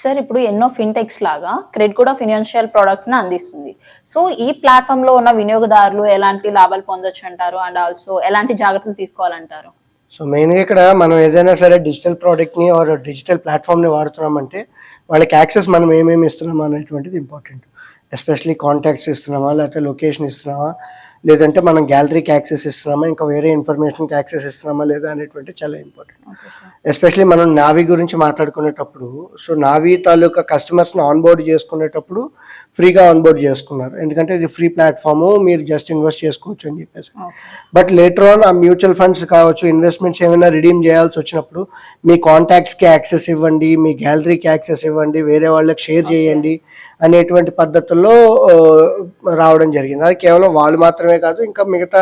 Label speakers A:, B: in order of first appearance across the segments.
A: Sir ఇప్పుడు ఎన్నో fintechs లాగా క్రెడిట్ కూడా ఫినాన్షియల్ ప్రొడక్ట్స్ని అందిస్తుంది. సో ఈ ప్లాట్ఫామ్లో ఉన్న వినియోగదారులు ఎలాంటి లాభాలు పొందొచ్చు అంటారు అండ్ ఆల్సో ఎలాంటి జాగ్రత్తలు తీసుకోవాలంటారు?
B: సో మెయిన్గా ఇక్కడ మనం ఏదైనా సరే డిజిటల్ ప్రోడక్ట్ని ఆర్ డిజిటల్ ప్లాట్ఫామ్ని వాడుతున్నామంటే వాళ్ళకి యాక్సెస్ మనం ఏమేమి ఇస్తున్నామా అనేటువంటిది ఇంపార్టెంట్ ఎస్పెషలీ కాంటాక్ట్స్ ఇస్తున్నామా? లేకపోతే లొకేషన్ ఇస్తున్నామా? లేదంటే మనం గ్యాలరీకి యాక్సెస్ ఇస్తున్నామా ఇంకా వేరే ఇన్ఫర్మేషన్కి యాక్సెస్ ఇస్తున్నామా లేదా అనేటువంటి చాలా ఇంపార్టెంట్ ఎస్పెషలీ మనం నావీ గురించి మాట్లాడుకునేటప్పుడు సో నావీ తాలూకా కస్టమర్స్ని ఆన్బోర్డ్ చేసుకునేటప్పుడు ఫ్రీగా ఆన్బోర్డ్ చేసుకున్నారు. ఎందుకంటే ఇది ఫ్రీ ప్లాట్ఫామ్ మీరు జస్ట్ ఇన్వెస్ట్ చేసుకోవచ్చు అని చెప్పేసి. బట్ లేటర్ ఆన్ ఆ మ్యూచువల్ ఫండ్స్ కావచ్చు ఇన్వెస్ట్మెంట్స్ ఏమైనా రిడీమ్ చేయాల్సి వచ్చినప్పుడు మీ కాంటాక్ట్స్కి యాక్సెస్ ఇవ్వండి మీ గ్యాలరీకి యాక్సెస్ ఇవ్వండి వేరే వాళ్ళకి షేర్ చేయండి అనేటువంటి పద్ధతుల్లో రావడం జరిగింది. అది కేవలం వాళ్ళు మాత్రమే కాదు ఇంకా మిగతా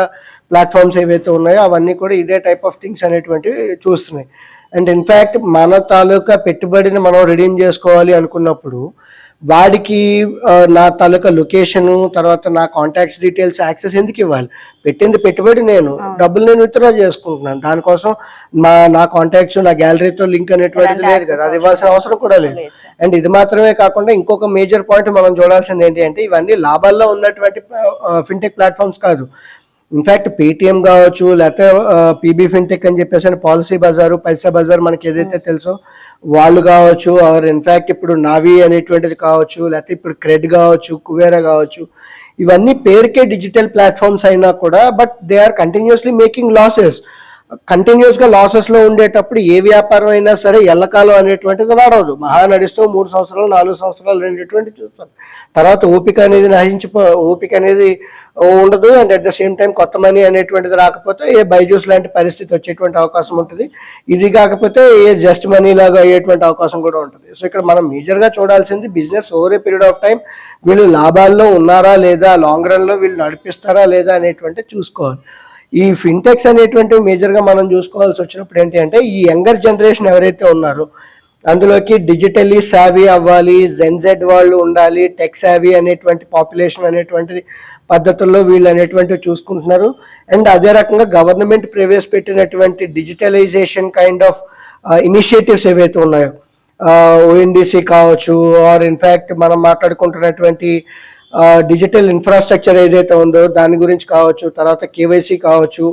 B: ప్లాట్ఫామ్స్ ఏవైతే ఉన్నాయో అవన్నీ కూడా ఇదే టైప్ ఆఫ్ థింగ్స్ అనేటువంటివి చూస్తున్నాయి. అండ్ ఇన్ఫ్యాక్ట్ మన తాలూకా పెట్టుబడిని మనం రిడీమ్ చేసుకోవాలి అనుకున్నప్పుడు వాడికి నా తాలూకా లొకేషన్ తర్వాత నా కాంటాక్ట్స్ డీటెయిల్స్ యాక్సెస్ ఎందుకు ఇవ్వాలి? పెట్టింది పెట్టుబడి నేను. డబ్బులు నేను విత్డ్రా చేసుకుంటున్నాను. దానికోసం మా నా కాంటాక్ట్స్ నా గ్యాలరీతో లింక్ అనేటువంటిది లేదు కదా. అది ఇవ్వాల్సిన అవసరం కూడా లేదు. అండ్ ఇది మాత్రమే కాకుండా ఇంకొక మేజర్ పాయింట్ మనం చూడాల్సింది ఏంటి అంటే ఇవన్నీ లాభాల్లో ఉన్నటువంటి ఫిన్టెక్ ప్లాట్ఫామ్స్ కాదు. ఇన్ఫాక్ట్ పేటిఎం కావచ్చు లేకపోతే పీబీ ఫిన్టెక్ అని చెప్పేసి అని పాలసీ బజారు పైసా బజార్ మనకి ఏదైతే తెలుసో వాళ్ళు కావచ్చు ఆర్ ఇన్ఫాక్ట్ ఇప్పుడు నావీ అనేటువంటిది కావచ్చు లేకపోతే ఇప్పుడు క్రెడ్ కావచ్చు కువేరా కావచ్చు ఇవన్నీ పేరుకే డిజిటల్ ప్లాట్ఫామ్స్ అయినా కూడా but they are continuously making losses కంటిన్యూస్గా లాసెస్లో ఉండేటప్పుడు ఏ వ్యాపారం అయినా సరే ఎల్లకాలం అనేటువంటిది నడవదు మహా నడుస్తూ మూడు సంవత్సరాలు నాలుగు సంవత్సరాలు అనేటువంటి చూస్తారు తర్వాత ఓపిక అనేది నశించిపో ఓపిక అనేది ఉండదు. And at the same time కొత్త మనీ అనేటువంటిది రాకపోతే ఏ బైజూస్ లాంటి పరిస్థితి వచ్చేటువంటి అవకాశం ఉంటుంది. ఇది కాకపోతే ఏ జస్ట్ మనీ లాగా అయ్యేటువంటి అవకాశం కూడా ఉంటుంది. సో ఇక్కడ మనం మేజర్గా చూడాల్సింది business over a period of time వీళ్ళు లాభాల్లో ఉన్నారా లేదా లాంగ్ రన్లో వీళ్ళు నడిపిస్తారా లేదా అనేటువంటి చూసుకోవాలి. ఈ ఫిన్టెక్స్ అనేటువంటి మేజర్గా మనం చూసుకోవాల్సి వచ్చినప్పుడు ఏంటి అంటే ఈ యంగర్ జనరేషన్ ఎవరైతే ఉన్నారో అందులోకి డిజిటలీ సావీ అవ్వాలి జెన్జెడ్ వాళ్ళు ఉండాలి టెక్ సావీ అనేటువంటి పాపులేషన్ అనేటువంటి పద్ధతుల్లో వీళ్ళు అనేటువంటివి చూసుకుంటున్నారు. అండ్ అదే రకంగా గవర్నమెంట్ ప్రవేశపెట్టినటువంటి డిజిటలైజేషన్ కైండ్ ఆఫ్ ఇనిషియేటివ్స్ ఏవైతే ఉన్నాయో uh, ఓఎన్డీసీ కావచ్చు ఆర్ ఇన్ఫ్యాక్ట్ మనం మాట్లాడుకుంటున్నటువంటి డిజిటల్ ఇన్ఫ్రాస్ట్రక్చర్ ఏదైతే ఉందో దాని గురించి కావచ్చు తర్వాత కేవైసీ కావచ్చు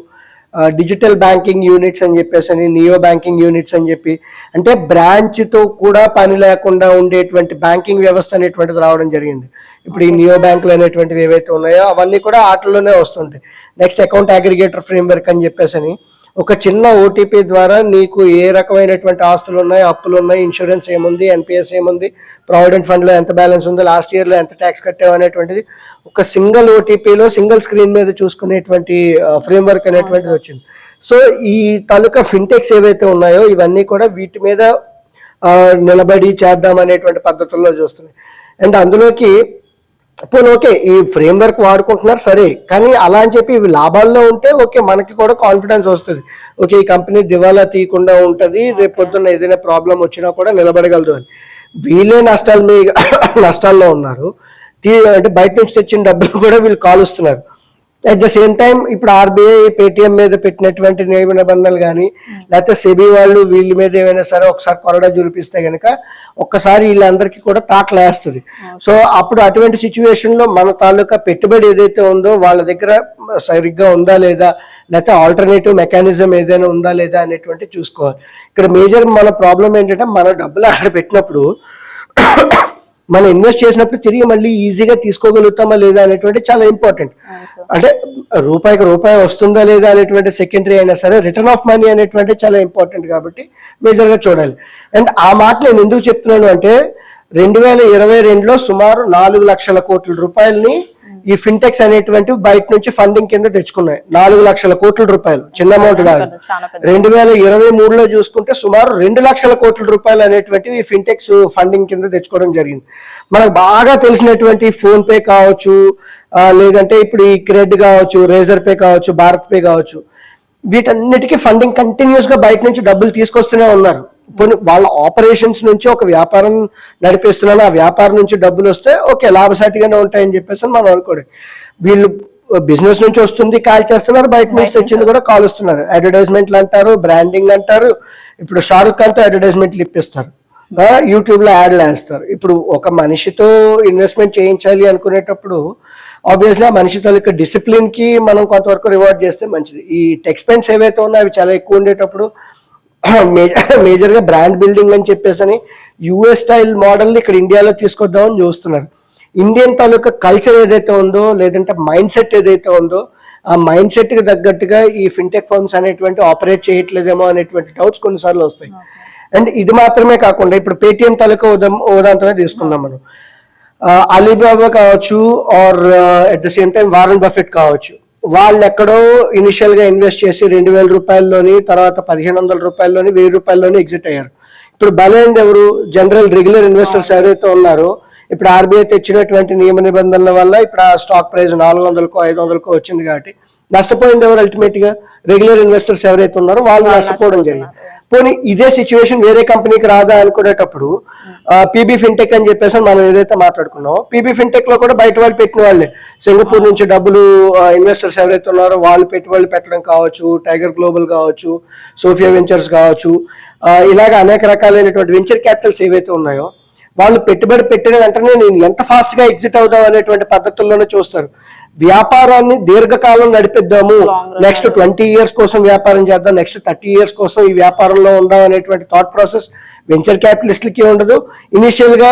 B: డిజిటల్ బ్యాంకింగ్ యూనిట్స్ అని చెప్పేసి అని నియో బ్యాంకింగ్ యూనిట్స్ అని చెప్పి అంటే బ్రాంచ్తో కూడా పని లేకుండా ఉండేటువంటి బ్యాంకింగ్ వ్యవస్థ అనేటువంటిది రావడం జరిగింది. ఇప్పుడు ఈ నియో బ్యాంకులు అనేటువంటివి ఏవైతే ఉన్నాయో అవన్నీ కూడా ఆటల్లోనే వస్తుంటాయి. నెక్స్ట్ అకౌంట్ అగ్రిగేటర్ ఫ్రేమ్వర్క్ అని చెప్పేసి అని ఒక చిన్న ఓటీపీ ద్వారా నీకు ఏ రకమైనటువంటి ఆస్తులు ఉన్నాయి అప్పులు ఉన్నాయి ఇన్సూరెన్స్ ఏముంది ఎన్పిఎస్ ఏముంది ప్రావిడెంట్ ఫండ్లో ఎంత బ్యాలెన్స్ ఉంది లాస్ట్ ఇయర్లో ఎంత ట్యాక్స్ కట్టావు అనేటువంటిది ఒక సింగిల్ ఓటీపీలో సింగిల్ స్క్రీన్ మీద చూసుకునేటువంటి ఫ్రేమ్వర్క్ అనేటువంటిది వచ్చింది. సో ఈ తాలూకా ఫిన్టెక్స్ ఏవైతే ఉన్నాయో ఇవన్నీ కూడా వీటి మీద నిలబడి చేద్దాం అనేటువంటి పద్ధతుల్లో చూస్తున్నాయి. అండ్ అందులోకి పోనీ ఓకే ఈ ఫ్రేమ్ వర్క్ వాడుకుంటున్నారు సరే కానీ అలా అని చెప్పి ఇవి లాభాల్లో ఉంటే ఓకే మనకి కూడా కాన్ఫిడెన్స్ వస్తుంది. ఓకే ఈ కంపెనీ దివాలా తీయకుండా ఉంటుంది రేపు పొద్దున్న ఏదైనా ప్రాబ్లం వచ్చినా కూడా నిలబడగలదు అని. వీళ్ళే నష్టాలు మీ నష్టాల్లో ఉన్నారు. తీ అంటే బయట నుంచి తెచ్చిన డబ్బులు కూడా వీళ్ళు కాలుస్తున్నారు. అట్ ద సేమ్ టైం ఇప్పుడు ఆర్బీఐ పేటిఎం మీద పెట్టినటువంటి నియమ నిబంధనలు కానీ లేకపోతే సెబీ వాళ్ళు వీళ్ళ మీద ఏమైనా సరే ఒకసారి కొరడా చూపిస్తే కనుక ఒక్కసారి వీళ్ళందరికీ కూడా తాకలేస్తుంది సో అప్పుడు అటువంటి సిచ్యువేషన్లో మన తాలూకా పెట్టుబడి ఏదైతే ఉందో వాళ్ళ దగ్గర సరిగ్గా ఉందా లేదా లేకపోతే ఆల్టర్నేటివ్ మెకానిజం ఏదైనా ఉందా లేదా అనేటువంటి చూసుకోవాలి. ఇక్కడ మేజర్ మన ప్రాబ్లం ఏంటంటే మన డబ్బులు అక్కడ పెట్టినప్పుడు మనం ఇన్వెస్ట్ చేసినప్పుడు తిరిగి మళ్ళీ ఈజీగా తీసుకోగలుగుతామా లేదా అనేటువంటి చాలా ఇంపార్టెంట్ అంటే రూపాయికి రూపాయి వస్తుందా లేదా అనేటువంటి సెకండరీ అయినా సరే రిటర్న్ ఆఫ్ మనీ అనేటువంటి చాలా ఇంపార్టెంట్ కాబట్టి మేజర్గా చూడాలి. అండ్ ఆ మాట నేను ఎందుకు చెప్తున్నాను అంటే రెండు వేల ఇరవై రెండులో సుమారు నాలుగు లక్షల కోట్ల రూపాయలని ఈ ఫిన్టెక్స్ అనేటువంటి బయట నుంచి ఫండింగ్ కింద తెచ్చుకున్నాయి. నాలుగు లక్షల కోట్ల రూపాయలు చిన్న అమౌంట్ కాదు. రెండు వేల ఇరవై మూడులో చూసుకుంటే సుమారు రెండు లక్షల కోట్ల రూపాయలు అనేటువంటివి ఈ ఫిన్టెక్స్ ఫండింగ్ కింద తెచ్చుకోవడం జరిగింది. మనకు బాగా తెలిసినటువంటి ఫోన్ పే కావచ్చు లేదంటే ఇప్పుడు ఈ క్రెడ్ కావచ్చు రేజర్ పే కావచ్చు భారత్ పే కావచ్చు వీటన్నిటికీ ఫండింగ్ కంటిన్యూస్గా బయట నుంచి డబ్బులు తీసుకొస్తూనే ఉన్నారు. పోనీ వాళ్ళ ఆపరేషన్స్ నుంచి ఒక వ్యాపారం నడిపిస్తున్నాను ఆ వ్యాపారం నుంచి డబ్బులు వస్తే ఓకే లాభసాటిగానే ఉంటాయని చెప్పేసి మనం అనుకోండి. వీళ్ళు బిజినెస్ నుంచి వస్తుంది కాల్ చేస్తున్నారు బయట నుంచి తెచ్చింది కూడా కాల్ వస్తున్నారు. అడ్వర్టైజ్మెంట్లు అంటారు బ్రాండింగ్ అంటారు ఇప్పుడు షారుఖ్ ఖాన్తో అడ్వర్టైజ్మెంట్లు ఇప్పిస్తారు. యూట్యూబ్లో యాడ్లు వేస్తారు. ఇప్పుడు ఒక మనిషితో ఇన్వెస్ట్మెంట్ చేయించాలి అనుకునేటప్పుడు ఆబ్వియస్లీ ఆ మనిషి తాలూకా డిసిప్లిన్కి మనం కొంతవరకు రివార్డ్ చేస్తే మంచిది. ఈ టెక్స్పెన్స్ ఏవైతే ఉన్నాయో అవి చాలా ఎక్కువ ఉండేటప్పుడు మేజర్గా బ్రాండ్ బిల్డింగ్ అని చెప్పేసి అని యుఎస్ స్టైల్ మోడల్ ఇక్కడ ఇండియాలో తీసుకొద్దామని చూస్తున్నారు. ఇండియన్ తాలూకా కల్చర్ ఏదైతే ఉందో లేదంటే మైండ్ సెట్ ఏదైతే ఉందో ఆ మైండ్ సెట్కి తగ్గట్టుగా ఈ ఫిన్టెక్ ఫర్మ్స్ అనేటువంటి ఆపరేట్ చేయట్లేదేమో అనేటువంటి డౌట్స్ కొన్నిసార్లు వస్తాయి. అండ్ ఇది మాత్రమే కాకుండా ఇప్పుడు పేటిఎం తాలూకా ఉదం ఉదాంతమే తీసుకుందాం మనం. అలీబాబా కావచ్చు or at the same time Warren Buffett కావచ్చు. వాళ్ళు ఎక్కడో ఇనిషియల్గా ఇన్వెస్ట్ చేసి రెండు వేల రూపాయల్లోని తర్వాత పదిహేను వందల రూపాయల్లోని వెయ్యి రూపాయల్లోని ఎగ్జిట్ అయ్యారు. ఇప్పుడు బలైంది ఎవరు? జనరల్ రెగ్యులర్ ఇన్వెస్టర్స్ ఎవరైతే ఉన్నారో ఇప్పుడు ఆర్బీఐ తెచ్చినటువంటి నియమ నిబంధనల వల్ల ఇప్పుడు ఆ స్టాక్ ప్రైస్ నాలుగు వందలకో ఐదు వందలకో వచ్చింది కాబట్టి నష్టపోయింది ఎవరు అల్టిమేట్గా? రెగ్యులర్ ఇన్వెస్టర్స్ ఎవరైతే ఉన్నారో వాళ్ళు నష్టపోవడం జరిగింది. పోనీ ఇదే సిచ్యువేషన్ వేరే కంపెనీకి రాదా అనుకునేటప్పుడు పీబీ ఫిన్టెక్ అని చెప్పేసి మనం ఏదైతే మాట్లాడుకున్నామో పీబీ ఫిన్టెక్లో కూడా బయట వాళ్ళు పెట్టిన వాళ్ళే. సింగపూర్ నుంచి డబ్బులు ఇన్వెస్టర్స్ ఎవరైతే ఉన్నారో వాళ్ళు పెట్టుబడులు పెట్టడం కావచ్చు టైగర్ గ్లోబల్ కావచ్చు సోఫియా వెంచర్స్ కావచ్చు ఇలాగ అనేక రకాలైనటువంటి వెంచర్ క్యాపిటల్స్ ఏవైతే ఉన్నాయో వాళ్ళు పెట్టుబడి పెట్టిన వెంటనే నేను ఎంత ఫాస్ట్గా ఎగ్జిట్ అవుదాం అనేటువంటి పద్ధతుల్లోనే చూస్తారు. వ్యాపారాన్ని దీర్ఘకాలం నడిపిద్దాము. నెక్స్ట్ ట్వంటీ ఇయర్స్ కోసం వ్యాపారం చేద్దాం. నెక్స్ట్ థర్టీ ఇయర్స్ కోసం ఈ వ్యాపారంలో ఉందాం అనేటువంటి థాట్ ప్రాసెస్ వెంచర్ క్యాపిటలిస్ట్లకి ఉండదు. ఇనిషియల్గా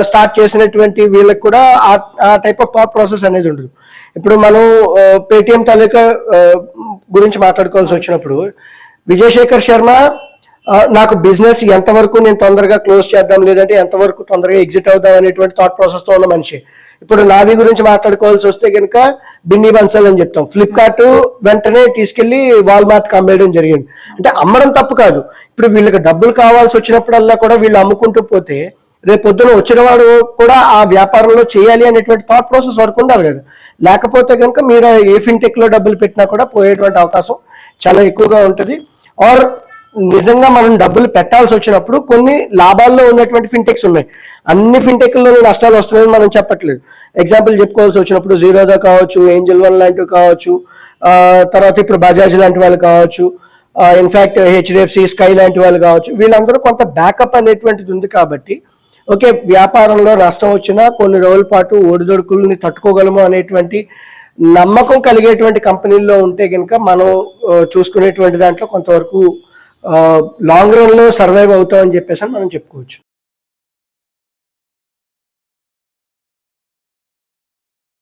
B: స్టార్ట్ చేసినటువంటి వీళ్ళకి కూడా ఆ- టైప్ ఆఫ్ థాట్ ప్రాసెస్ అనేది ఉండదు. ఇప్పుడు మనం పేటిఎం తాలూకా గురించి మాట్లాడుకోవాల్సి వచ్చినప్పుడు విజయశేఖర్ శర్మ నాకు బిజినెస్ ఎంతవరకు నేను తొందరగా క్లోజ్ చేద్దాం లేదంటే ఎంతవరకు తొందరగా ఎగ్జిట్ అవుదాం అనేటువంటి థాట్ ప్రాసెస్తో ఉన్న మనిషి. ఇప్పుడు నావి గురించి మాట్లాడుకోవాల్సి వస్తే కనుక బిన్నీ బన్సల్ అని చెప్తాం. ఫ్లిప్కార్ట్ వెంటనే తీసుకెళ్ళి వాల్మార్ట్కి అమ్మేయడం జరిగింది. అంటే అమ్మడం తప్పు కాదు. ఇప్పుడు వీళ్ళకి డబ్బులు కావాల్సి వచ్చినప్పుడల్లా కూడా వీళ్ళు అమ్ముకుంటూ పోతే రేపు పొద్దున వచ్చిన వాడు కూడా ఆ వ్యాపారంలో చేయాలి అనేటువంటి థాట్ ప్రాసెస్ వరకు ఉండాలి కదా. లేకపోతే కనుక మీరు ఏ ఫిన్టెక్లో డబ్బులు పెట్టినా కూడా పోయేటువంటి అవకాశం చాలా ఎక్కువగా ఉంటుంది. ఆర్ నిజంగా మనం డబ్బులు పెట్టాల్సి వచ్చినప్పుడు కొన్ని లాభాల్లో ఉన్నటువంటి ఫిన్టెక్స్ ఉన్నాయి. అన్ని ఫిన్టెక్లో నష్టాలు వస్తున్నాయని మనం చెప్పట్లేదు. ఎగ్జాంపుల్ చెప్పుకోవాల్సి వచ్చినప్పుడు జీరోదా కావచ్చు ఏంజల్ వన్ లాంటివి కావచ్చు తర్వాత ఇప్పుడు బజాజ్ లాంటి వాళ్ళు కావచ్చు ఇన్ఫాక్ట్ హెచ్డిఎఫ్సి స్కై లాంటి వాళ్ళు కావచ్చు వీళ్ళందరూ కొంత బ్యాకప్ అనేటువంటిది ఉంది కాబట్టి ఓకే వ్యాపారంలో నష్టం వచ్చినా కొన్ని రోజుల పాటు ఒడిదొడుకుల్ని తట్టుకోగలము అనేటువంటి నమ్మకం కలిగేటువంటి కంపెనీల్లో ఉంటే కనుక మనం చూసుకునేటువంటి దాంట్లో కొంతవరకు లాంగ్ రన్లో సర్వైవ్ అవుతామని చెప్పేసి మనం చెప్పుకోవచ్చు.